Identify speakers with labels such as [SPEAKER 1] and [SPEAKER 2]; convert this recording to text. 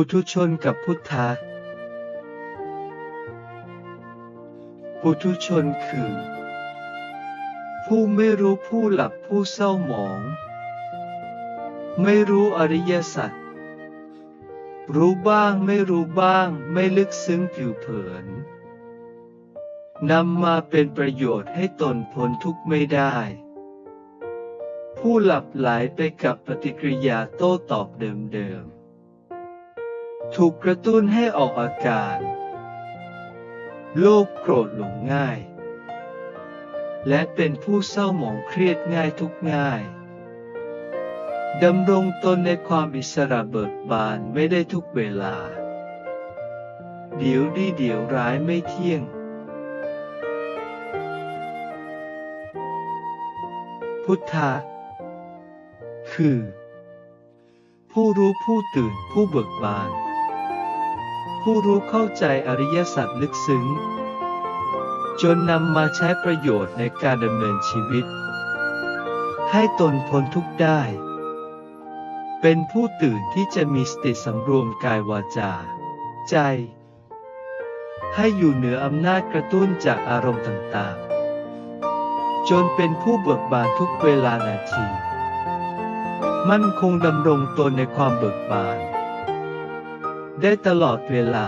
[SPEAKER 1] ปุถุชนกับพุทธะ ปุถุชนคือ ผู้ไม่รู้ผู้หลับผู้เศร้าหมอง ไม่รู้อริยสัจ รู้บ้างไม่รู้บ้างไม่ลึกซึ้งผิวเผิน นำมาเป็นประโยชน์ให้ตนพ้นทุกข์ไม่ได้ ผู้หลับไหลไปกับปฏิกิริยาโต้ตอบเดิมๆ ถูกกระตุ้นให้ออกอาการ โลภโกรธหลงง่าย และเป็นผู้เศร้าหมองเครียดง่ายทุกง่ายดำรงตนในความอิสระเบิกบานไม่ได้ทุกเวลา เดี๋ยวดีเดี๋ยวร้ายไม่เที่ยง พุทธะคือ ผู้รู้ผู้ตื่นผู้เบิกบาน ผู้รู้เข้าใจอริยสัจลึกซึ้ง จนนำมาใช้ประโยชน์ในการดำเนินชีวิต ให้ตนพ้นทุกข์ได้ เป็นผู้ตื่นที่จะมีสติสำรวมกายวาจา ใจ ให้อยู่เหนืออำนาจกระตุ้นจากอารมณ์ต่างๆ จนเป็นผู้เบิกบานทุกเวลานาที มั่นคงดำรงตนในความเบิกบาน ได้ตลอดเวลา